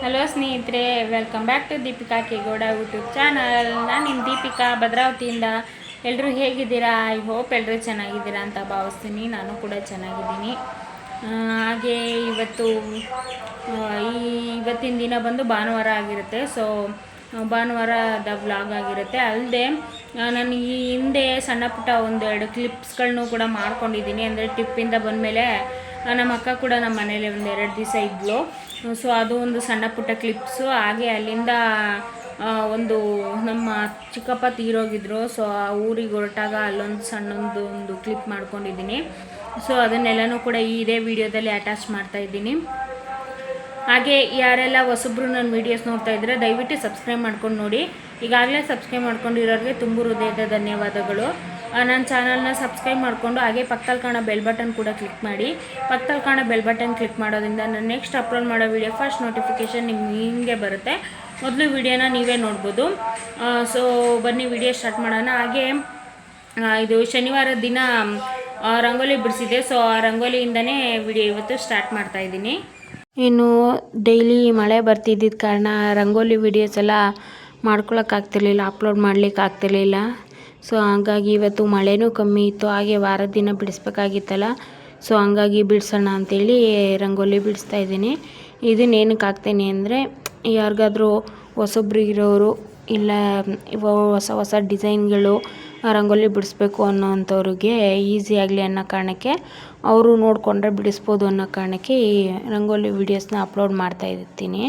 Hello ಸ್ನೇಹಿತರೆ welcome back to Deepika K Gowda YouTube channel ನಾನು ನಿಮ್ಮ ದೀಪಿಕಾ ಭದ್ರಾವತಿಯಿಂದ. ಎಲ್ಲರೂ ಹೇಗಿದ್ದೀರಾ? ಐ ಹೋಪ್ ಎಲ್ಲರೂ ಚೆನ್ನಾಗಿದ್ದೀರಾ ಅಂತ ಭಾವಿಸ್ತೀನಿ. ನಾನು ಕೂಡ ಚೆನ್ನಾಗಿದ್ದೀನಿ. ಹಾಗೆ ಇವತ್ತು ಈ ಇವತ್ತಿನ ದಿನ ಬಂದು ಭಾನುವಾರ ಆಗಿರುತ್ತೆ. ಸೊ ಭಾನುವಾರದ ವ್ಲಾಗ್ ಆಗಿರುತ್ತೆ. ಅಲ್ಲದೆ ನಾನು ಈ ಹಿಂದೆ ಸಣ್ಣ ಪುಟ್ಟ ಒಂದೆರಡು ಕ್ಲಿಪ್ಸ್ಗಳನ್ನೂ ಕೂಡ ಮಾಡ್ಕೊಂಡಿದ್ದೀನಿ. ಅಂದರೆ ಟಿಪ್ಪಿಂದ ಬಂದಮೇಲೆ ನಮ್ಮ ಅಕ್ಕ ಕೂಡ ನಮ್ಮ ಮನೇಲಿ ಒಂದು ಎರಡು ದಿವಸ ಇದ್ಲು. ಸೊ ಅದು ಒಂದು ಸಣ್ಣ ಪುಟ್ಟ ಕ್ಲಿಪ್ಸು ಹಾಗೆ ಅಲ್ಲಿಂದ ಒಂದು ನಮ್ಮ ಚಿಕ್ಕಪ್ಪ ತೀರೋಗಿದ್ರು. ಸೊ ಆ ಊರಿಗೆ ಹೊರಟಾಗ ಅಲ್ಲೊಂದು ಸಣ್ಣೊಂದು ಒಂದು ಕ್ಲಿಪ್ ಮಾಡ್ಕೊಂಡಿದ್ದೀನಿ. ಸೊ ಅದನ್ನೆಲ್ಲನೂ ಕೂಡ ಈ ಇದೇ ವಿಡಿಯೋದಲ್ಲಿ ಅಟ್ಯಾಚ್ ಮಾಡ್ತಾ ಇದ್ದೀನಿ. ಹಾಗೆ ಯಾರೆಲ್ಲ ಹೊಸಬ್ರು ನನ್ನ ವೀಡಿಯೋಸ್ ನೋಡ್ತಾ ಇದ್ದರೆ ದಯವಿಟ್ಟು ಸಬ್ಸ್ಕ್ರೈಬ್ ಮಾಡ್ಕೊಂಡು ನೋಡಿ. ಈಗಾಗಲೇ ಸಬ್ಸ್ಕ್ರೈಬ್ ಮಾಡ್ಕೊಂಡಿರೋರಿಗೆ ತುಂಬ ಹೃದಯದ ಧನ್ಯವಾದಗಳು. ನನ್ನ ಚಾನಲ್ನ ಸಬ್ಸ್ಕ್ರೈಬ್ ಮಾಡಿಕೊಂಡು ಹಾಗೆ ಪಕ್ಕದಲ್ಲಿ ಕಾಣೋ ಬೆಲ್ ಬಟನ್ ಕೂಡ ಕ್ಲಿಕ್ ಮಾಡಿ. ಪಕ್ಕದಲ್ಲಿ ಕಾಣೋ ಬೆಲ್ ಬಟನ್ ಕ್ಲಿಕ್ ಮಾಡೋದ್ರಿಂದ ನಾನು ನೆಕ್ಸ್ಟ್ ಅಪ್ಲೋಡ್ ಮಾಡೋ ವೀಡಿಯೋ ಫಸ್ಟ್ ನೋಟಿಫಿಕೇಷನ್ ನಿಮ್ಗೆ ಹಿಂಗೆ ಬರುತ್ತೆ. ಮೊದಲು ವಿಡಿಯೋನ ನೀವೇ ನೋಡ್ಬೋದು. ಸೊ ಬನ್ನಿ ವಿಡಿಯೋ ಸ್ಟಾರ್ಟ್ ಮಾಡೋಣ. ಹಾಗೆ ಇದು ಶನಿವಾರ ದಿನ ರಂಗೋಲಿ ಬಿಡಿಸಿದೆ. ಸೊ ಆ ರಂಗೋಲಿಯಿಂದನೇ ವಿಡಿಯೋ ಇವತ್ತು ಸ್ಟಾರ್ಟ್ ಮಾಡ್ತಾ ಇದ್ದೀನಿ. ಇನ್ನು ಡೈಲಿ ಮಳೆ ಬರ್ತಿದ್ದಿದ್ದ ಕಾರಣ ರಂಗೋಲಿ ವಿಡಿಯೋಸ್ ಎಲ್ಲ ಮಾಡ್ಕೊಳಕ್ಕಾಗ್ತಿರ್ಲಿಲ್ಲ ಅಪ್ಲೋಡ್ ಮಾಡ್ಲಿಕ್ಕೆ ಆಗ್ತಿರ್ಲಿಲ್ಲ. ಸೊ ಹಂಗಾಗಿ ಇವತ್ತು ಮಳೆನೂ ಕಮ್ಮಿ ಇತ್ತು. ಹಾಗೆ ವಾರದ ದಿನ ಬಿಡಿಸ್ಬೇಕಾಗಿತ್ತಲ್ಲ. ಸೊ ಹಂಗಾಗಿ ಬಿಡಿಸೋಣ ಅಂತೇಳಿ ರಂಗೋಲಿ ಬಿಡಿಸ್ತಾ ಇದ್ದೀನಿ. ಇದನ್ನೇನಕ್ಕೆ ಹಾಕ್ತೀನಿ ಅಂದರೆ, ಯಾರಿಗಾದ್ರೂ ಹೊಸಬ್ರು ಇರೋರು ಇಲ್ಲ ಹೊಸ ಹೊಸ ಡಿಸೈನ್ಗಳು ರಂಗೋಲಿ ಬಿಡಿಸ್ಬೇಕು ಅನ್ನೋವಂಥವ್ರಿಗೆ ಈಸಿ ಆಗಲಿ ಅನ್ನೋ ಕಾರಣಕ್ಕೆ ಅವರು ನೋಡಿಕೊಂಡ್ರೆ ಬಿಡಿಸ್ಬೋದು ಅನ್ನೋ ಕಾರಣಕ್ಕೆ ಈ ರಂಗೋಲಿ ವೀಡಿಯೋಸ್ನ ಅಪ್ಲೋಡ್ ಮಾಡ್ತಾ ಇರ್ತೀನಿ.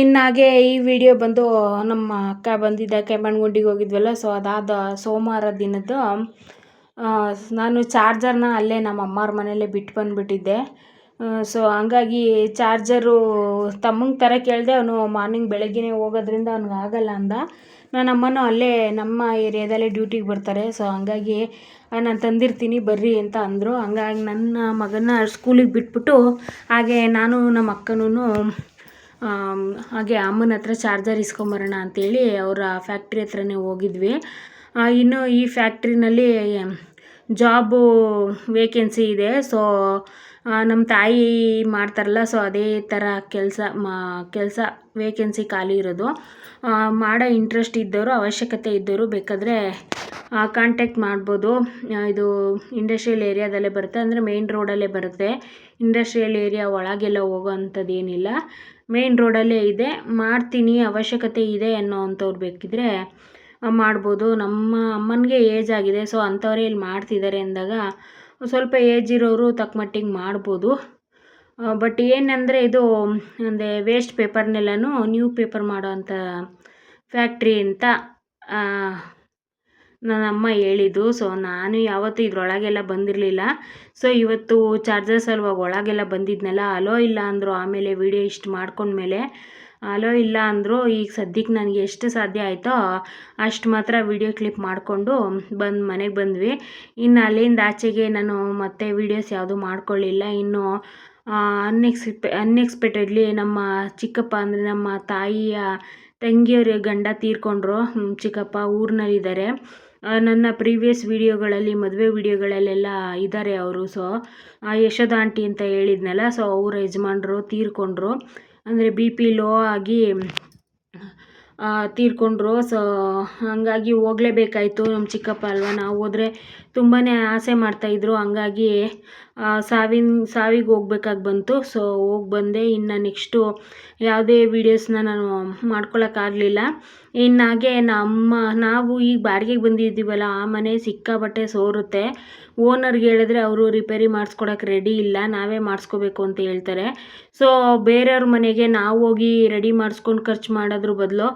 ಇನ್ನಾಗೆ ಈ ವಿಡಿಯೋ ಬಂದು ನಮ್ಮ ಅಕ್ಕ ಬಂದಿದ್ದ ಕೆಮ್ಮಣ್ಣಗುಂಡಿಗೆ ಹೋಗಿದ್ವಲ್ಲ ಸೊ ಅದಾದ ಸೋಮವಾರ ದಿನದ್ದು ನಾನು ಚಾರ್ಜರ್ನ ಅಲ್ಲೇ ನಮ್ಮ ಅಮ್ಮವ್ರ ಮನೇಲೆ ಬಿಟ್ಟು ಬಂದುಬಿಟ್ಟಿದ್ದೆ. ಸೊ ಹಂಗಾಗಿ ಚಾರ್ಜರು ತಮ್ಮಂಗೆ ಥರ ಕೇಳಿದೆ, ಅವನು ಮಾರ್ನಿಂಗ್ ಬೆಳಗ್ಗೆನೇ ಹೋಗೋದ್ರಿಂದ ಅವ್ನಿಗೆ ಆಗಲ್ಲ ಅಂದ. ನನ್ನ ಅಮ್ಮನೂ ಅಲ್ಲೇ ನಮ್ಮ ಏರಿಯಾದಲ್ಲೇ ಡ್ಯೂಟಿಗೆ ಬರ್ತಾರೆ ಸೊ ಹಂಗಾಗಿ ನಾನು ತಂದಿರ್ತೀನಿ ಬರ್ರಿ ಅಂತ ಅಂದರು. ಹಂಗಾಗಿ ನನ್ನ ಮಗನ ಸ್ಕೂಲಿಗೆ ಬಿಟ್ಬಿಟ್ಟು, ಹಾಗೆ ನಾನು ನಮ್ಮ ಅಕ್ಕನೂ ಹಾಗೆ ಅಮ್ಮನ ಹತ್ರ ಚಾರ್ಜರ್ ಇಸ್ಕೊಂಬರೋಣ ಅಂತೇಳಿ ಅವರ ಫ್ಯಾಕ್ಟ್ರಿ ಹತ್ರನೇ ಹೋಗಿದ್ವಿ. ಇನ್ನು ಈ ಫ್ಯಾಕ್ಟ್ರಿನಲ್ಲಿ ಜಾಬು ವೇಕೆನ್ಸಿ ಇದೆ. ಸೊ ನಮ್ಮ ತಾಯಿ ಮಾಡ್ತಾರಲ್ಲ ಸೊ ಅದೇ ಥರ ಕೆಲಸ, ಮಾ, ಕೆಲಸ ವೇಕೆನ್ಸಿ ಖಾಲಿ ಇರೋದು. ಮಾಡೋ ಇಂಟ್ರೆಸ್ಟ್ ಇದ್ದವರು ಅವಶ್ಯಕತೆ ಇದ್ದವರು ಬೇಕಾದರೆ ಕಾಂಟ್ಯಾಕ್ಟ್ ಮಾಡ್ಬೋದು. ಇದು ಇಂಡಸ್ಟ್ರಿಯಲ್ ಏರಿಯಾದಲ್ಲೇ ಬರುತ್ತೆ. ಅಂದರೆ ಮೇಯ್ನ್ ರೋಡಲ್ಲೇ ಬರುತ್ತೆ. ಇಂಡಸ್ಟ್ರಿಯಲ್ ಏರಿಯಾ ಒಳಗೆಲ್ಲ ಹೋಗೋ ಅಂಥದ್ದು ಏನಿಲ್ಲ ಮೇಯ್ನ್ ರೋಡಲ್ಲೇ ಇದೆ. ಮಾಡ್ತೀನಿ ಅವಶ್ಯಕತೆ ಇದೆ ಅನ್ನೋ ಬೇಕಿದ್ರೆ ಆ, ಮಾಡ್ಬೋದು. ನಮ್ಮ ಅಮ್ಮನಿಗೆ ಏಜ್ ಆಗಿದೆ ಸೊ ಅಂಥವರೇ ಇಲ್ಲಿ ಮಾಡ್ತಿದ್ದಾರೆ ಅಂದಾಗ ಸ್ವಲ್ಪ ಏಜ್ ಇರೋರು ತಕ್ಕ ಮಟ್ಟಿಗೆ ಮಾಡ್ಬೋದು. ಬಟ್ ಏನಂದರೆ ಇದು ಅಂದರೆ ವೇಸ್ಟ್ ಪೇಪರ್ನೆಲ್ಲನೂ ನ್ಯೂ ಪೇಪರ್ ಮಾಡೋ ಅಂಥ ಫ್ಯಾಕ್ಟ್ರಿ ಅಂತ ನನ್ನ ಅಮ್ಮ ಹೇಳಿದ್ದು, ಸೊ, ನಾನು ಯಾವತ್ತೂ ಇದರೊಳಗೆಲ್ಲ ಬಂದಿರಲಿಲ್ಲ. ಸೊ, ಇವತ್ತು ಚಾರ್ಜರ್ ಸಲುವಾಗಿ ಒಳಗೆಲ್ಲ ಬಂದಿದ್ನಲ್ಲ, ಅಲೋ ಇಲ್ಲ ಅಂದರು ಆಮೇಲೆ ವಿಡಿಯೋ ಇಷ್ಟು ಮಾಡ್ಕೊಂಡ್ಮೇಲೆ, ಅಲೋ ಇಲ್ಲ ಅಂದರು ಈಗ ಸದ್ಯಕ್ಕೆ ನನಗೆ ಎಷ್ಟು ಸಾಧ್ಯ ಆಯಿತೋ ಅಷ್ಟು ಮಾತ್ರ ವಿಡಿಯೋ ಕ್ಲಿಪ್ ಮಾಡಿಕೊಂಡು ಬಂದು ಮನೆಗೆ ಬಂದ್ವಿ. ಇನ್ನು ಅಲ್ಲಿಂದ ಆಚೆಗೆ ನಾನು ಮತ್ತೆ ವೀಡಿಯೋಸ್ ಯಾವುದೂ ಮಾಡ್ಕೊಳ್ಳಿಲ್ಲ. ಇನ್ನು ಅನ್ಎಕ್ಸ್ಪೆ ಅನ್ಎಕ್ಸ್ಪೆಕ್ಟೆಡ್ಲಿ ನಮ್ಮ ಚಿಕ್ಕಪ್ಪ ಅಂದರೆ ನಮ್ಮ ತಾಯಿಯ ತಂಗಿಯವ್ರ ಗಂಡ ತೀರ್ಕೊಂಡ್ರು. ಚಿಕ್ಕಪ್ಪ ಊರಿನಲ್ಲಿದ್ದಾರೆ. ನನ್ನ ಪ್ರೀವಿಯಸ್ ವೀಡಿಯೋಗಳಲ್ಲಿ ಮದುವೆ ವೀಡಿಯೋಗಳಲ್ಲೆಲ್ಲ ಇದ್ದಾರೆ ಅವರು. ಸೊ ಯಶೋದ ಆಂಟಿ ಅಂತ ಹೇಳಿದ್ನಲ್ಲ ಸೊ ಅವರ ಯಜಮಾನರು ತೀರ್ಕೊಂಡ್ರು. ಅಂದರೆ ಬಿ ಪಿ ಲೋ ಆಗಿ ಆ, ತೀರ್ಕೊಂಡ್ರು. ಸೊ ಹಾಗಾಗಿ ಹೋಗಲೇಬೇಕಾಯ್ತು ನಮ್ಮ ಚಿಕ್ಕಪ್ಪ ಅಲ್ವಾ. ನಾವು ಹೋದರೆ ತುಂಬಾ ಆಸೆ ಮಾಡ್ತಾಯಿದ್ರು ಹಂಗಾಗಿ ಸಾವಿನ, ಸಾವಿಗೆ ಹೋಗ್ಬೇಕಾಗಿ ಬಂತು. ಸೊ ಹೋಗಿ ಬಂದೆ. ಇನ್ನು ನೆಕ್ಸ್ಟು ಯಾವುದೇ ವೀಡಿಯೋಸ್ನ ನಾನು ಮಾಡ್ಕೊಳಕ್ಕಾಗಲಿಲ್ಲ ಇನ್ನು ಹಾಗೆ ನಮ್ಮ, ನಾವು ಈಗ ಬಾಡಿಗೆಗೆ ಬಂದಿದ್ದೀವಲ್ಲ, ಆ ಮನೆ ಸಿಕ್ಕಾಬಟ್ಟೆ ಸೋರುತ್ತೆ. ಓನರ್ಗೆ ಹೇಳಿದ್ರೆ ಅವರು ರಿಪೇರಿ ಮಾಡಿಸ್ಕೊಡಕ್ಕೆ ರೆಡಿ ಇಲ್ಲ. ನಾವೇ ಮಾಡಿಸ್ಕೋಬೇಕು ಅಂತ ಹೇಳ್ತಾರೆ. ಸೊ ಬೇರೆಯವ್ರ ಮನೆಗೆ ನಾವು ಹೋಗಿ ರೆಡಿ ಮಾಡಿಸ್ಕೊಂಡು ಖರ್ಚು ಮಾಡೋದ್ರ ಬದಲು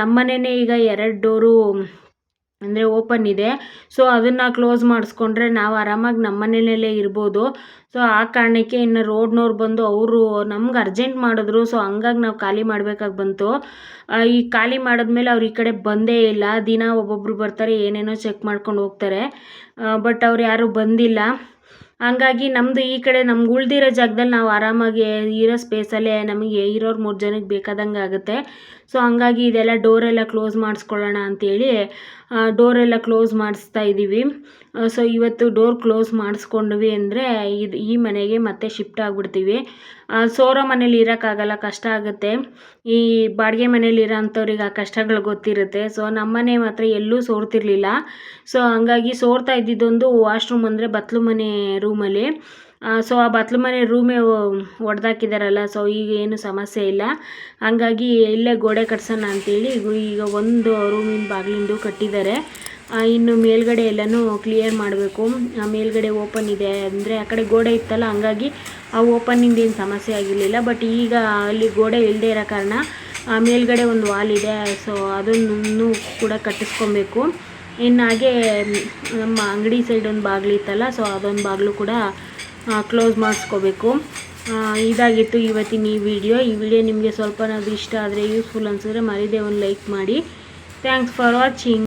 ನಮ್ಮ ಈಗ ಎರಡು ಡೋರು ಅಂದರೆ ಓಪನ್ ಇದೆ. ಸೊ ಅದನ್ನು ಕ್ಲೋಸ್ ಮಾಡಿಸ್ಕೊಂಡ್ರೆ ನಾವು ಆರಾಮಾಗಿ ನಮ್ಮ ಮನೆಯಲ್ಲೇ ಇರ್ಬೋದು. ಸೊ ಆ ಕಾರಣಕ್ಕೆ ಇನ್ನು ರೋಡ್ನವ್ರು ಬಂದು ಅವರು ನಮ್ಗೆ ಅರ್ಜೆಂಟ್ ಮಾಡಿದ್ರು. ಸೊ ಹಂಗಾಗಿ ನಾವು ಖಾಲಿ ಮಾಡಬೇಕಾಗಿ ಬಂತು. ಈ ಖಾಲಿ ಮಾಡಿದ್ಮೇಲೆ ಅವ್ರು ಈ ಕಡೆ ಬಂದೇ ಇಲ್ಲ. ದಿನ ಒಬ್ಬೊಬ್ಬರು ಬರ್ತಾರೆ, ಏನೇನೋ ಚೆಕ್ ಮಾಡ್ಕೊಂಡು ಹೋಗ್ತಾರೆ. ಬಟ್ ಅವ್ರು ಯಾರೂ ಬಂದಿಲ್ಲ. ಹಂಗಾಗಿ ನಮ್ಮದು ಈ ಕಡೆ ನಮ್ಗೆ ಉಳ್ದಿರೋ ಜಾಗದಲ್ಲಿ ನಾವು ಆರಾಮಾಗಿ ಇರೋ ಸ್ಪೇಸಲ್ಲೇ ನಮಗೆ ಇರೋರು ಮೂರು ಜನಕ್ಕೆ ಬೇಕಾದಂಗೆ ಆಗುತ್ತೆ. ಸೊ ಹಂಗಾಗಿ ಇದೆಲ್ಲ ಡೋರೆಲ್ಲ ಕ್ಲೋಸ್ ಮಾಡಿಸ್ಕೊಳ್ಳೋಣ ಅಂತೇಳಿ ಡೋರೆಲ್ಲ ಕ್ಲೋಸ್ ಮಾಡಿಸ್ತಾ ಇದ್ದೀವಿ ಸೊ ಇವತ್ತು ಡೋರ್ ಕ್ಲೋಸ್ ಮಾಡಿಸ್ಕೊಂಡ್ವಿ ಅಂದರೆ ಇದು ಈ ಮನೆಗೆ ಮತ್ತೆ ಶಿಫ್ಟ್ ಆಗಿಬಿಡ್ತೀವಿ. ಸೋರೋ ಮನೇಲಿ ಇರೋಕ್ಕಾಗಲ್ಲ, ಕಷ್ಟ ಆಗುತ್ತೆ. ಈ ಬಾಡಿಗೆ ಮನೇಲಿ ಇರೋ ಅಂಥವ್ರಿಗೆ ಆ ಕಷ್ಟಗಳು ಗೊತ್ತಿರುತ್ತೆ. ಸೊ ನಮ್ಮನೆ ಮಾತ್ರ ಎಲ್ಲೂ ಸೋರ್ತಿರ್ಲಿಲ್ಲ. ಸೊ ಹಂಗಾಗಿ ಸೋರ್ತಾ ಇದ್ದಿದ್ದೊಂದು ವಾಶ್ರೂಮ್ ಅಂದರೆ ಬತ್ಲು ಮನೆ ರೂಮಲ್ಲಿ ಸೊ ಆ ಬತ್ಲು ಮನೆ ರೂಮೇ ಒಡೆದಾಕಿದಾರಲ್ಲ ಸೊ ಈಗ ಏನು ಸಮಸ್ಯೆ ಇಲ್ಲ. ಹಂಗಾಗಿ ಇಲ್ಲೇ ಗೋಡೆ ಕಟ್ಸೋಣ ಅಂತೇಳಿ ಈಗ ಒಂದು ರೂಮಿನ ಬಾಗಿಲಿಂದು ಕಟ್ಟಿದ್ದಾರೆ. ಇನ್ನು ಮೇಲ್ಗಡೆ ಎಲ್ಲನೂ ಕ್ಲಿಯರ್ ಮಾಡಬೇಕು. ಮೇಲ್ಗಡೆ ಓಪನ್ ಇದೆ ಅಂದರೆ ಆ ಕಡೆ ಗೋಡೆ ಇತ್ತಲ್ಲ, ಹಂಗಾಗಿ ಆ ಓಪನಿಂದ ಏನು ಸಮಸ್ಯೆ ಆಗಿರಲಿಲ್ಲ. ಬಟ್ ಈಗ ಅಲ್ಲಿ ಗೋಡೆ ಇಲ್ಲದೆ ಇರೋ ಕಾರಣ, ಆ, ಮೇಲ್ಗಡೆ ಒಂದು ವಾಲ್ ಇದೆ ಸೊ ಅದನ್ನು ಕೂಡ ಕಟ್ಟಿಸ್ಕೊಬೇಕು. ಇನ್ನು ಹಾಗೆ, ನಮ್ಮ ಅಂಗಡಿ ಸೈಡ್ ಒಂದು ಬಾಗಿಲು ಇತ್ತಲ್ಲ ಸೊ ಅದೊಂದು ಬಾಗಿಲು ಕೂಡ ಕ್ಲೋಸ್ ಮಾಡಿಸ್ಕೋಬೇಕು. ಇದಾಗಿತ್ತು ಇವತ್ತಿನ ಈ ವಿಡಿಯೋ ಈ ವಿಡಿಯೋ ನಿಮಗೆ ಸ್ವಲ್ಪನಾದ್ರೂ ಇಷ್ಟ ಆದರೆ ಯೂಸ್ಫುಲ್ ಅನಿಸಿದ್ರೆ ಮರಿದೇ ಒಂದು ಲೈಕ್ ಮಾಡಿ. Thanks for watching